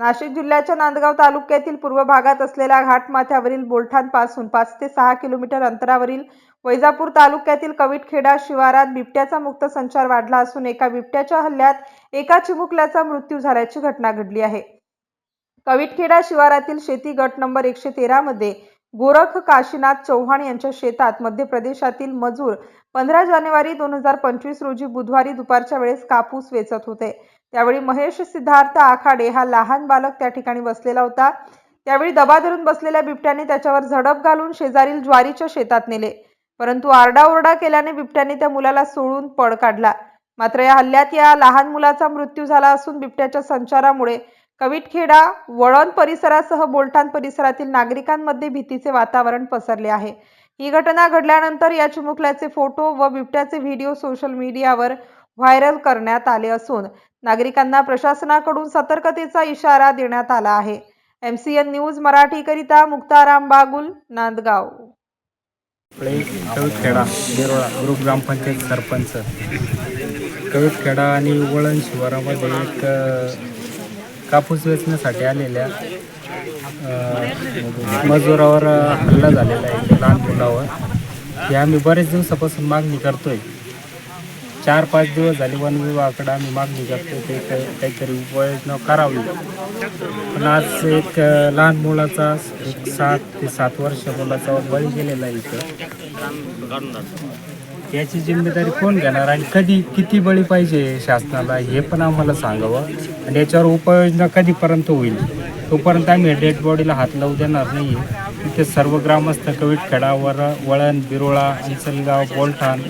नाशिक जिल्ह्याच्या नांदगाव तालुक्यातील पूर्व भागात असलेल्या घाटमाथ्यावरील बोलठाणपासून पाच ते सहा किलोमीटर अंतरावरील वैजापूर तालुक्यातील कविटखेडा शिवारात बिबट्याचा मुक्त संचार वाढला असून एका बिबट्याच्या हल्ल्यात एका चिमुकल्याचा मृत्यू झाल्याची घटना घडली आहे. कविटखेडा शिवारातील शेती गट नंबर एकशे तेरामध्ये गोरख काशीनाथ चौहान यांच्या शेतात मध्य प्रदेशातील मजूर पंधरा जानेवारी दोन हजार पंचवीस रोजी बुधवारी दुपारच्या वेळेस कापूस वेचत होते. त्यावेळी महेश सिद्धार्थ आखाडे हा लहान बालक त्या ठिकाणी बसलेला होता. त्यावेळी दबा धरून बसलेल्या बिबट्याने त्याच्यावर झडप घालून शेजारील ज्वारीच्या शेतात नेले. परंतु आरडाओरडा केल्याने बिबट्याने त्या मुलाला सोडून पळ काढला. मात्र या हल्ल्यात या लहान मुलाचा मृत्यू झाला असून बिबट्याच्या संचारामुळे कविटखेडा वळण परिसरासह बोलठाण परिसरातील नागरिकांमध्ये भीतीचे वातावरण पसरले आहे. ही घटना घडल्यानंतर या चिमुकल्याचे फोटो व बिबट्याचे व्हिडिओ सोशल मीडियावर व्हायरल करण्यात आले असून नागरिकांना प्रशासनाकडून सतर्कतेचा इशारा देण्यात आला आहे. एम सी एन न्यूज मराठीकरिता मुक्ताराम बागुल नांदगाव. आपले कवितखेडा देरोळा ग्रुप ग्रामपंचायत सरपंच. कवितखेडा आणि वळण शिवारामध्ये एक कापूस वेचण्यासाठी आलेल्या मजुरावर हल्ला झालेला आहे लहान मुलावर. हे आम्ही बरेच दिवसापासून मागणी करतोय. चार पाच दिवस झाले वन विभागाकडे आम्ही मागणी करतो ते काही- काहीतरी उपाययोजना करावी. पण आज एक लहान मुलाचा एक सात ते सात वर्ष मुलाचा बळी गेलेला आहे इथं. याची जिम्मेदारी कोण घेणार आणि कधी किती बळी पाहिजे शासनाला हे पण आम्हाला सांगावं. आणि याच्यावर उपाययोजना कधीपर्यंत होईल? तोपर्यंत आम्ही डेड बॉडीला हात लावू देणार नाही इथे सर्व ग्रामस्थ कविटखेडा वर वळण बिरोळा अंचलगाव बोलठाण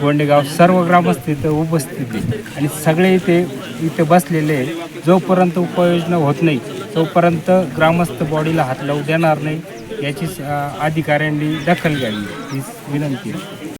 गोंडेगाव सर्व ग्रामस्थ इथं उपस्थित आहे आणि सगळे इथे इथे बसलेले जोपर्यंत उपाययोजना होत नाही तोपर्यंत ग्रामस्थ बॉडीला हात लावू देणार नाही याची अधिकाऱ्यांनी दखल घ्यावी ही विनंती आहे.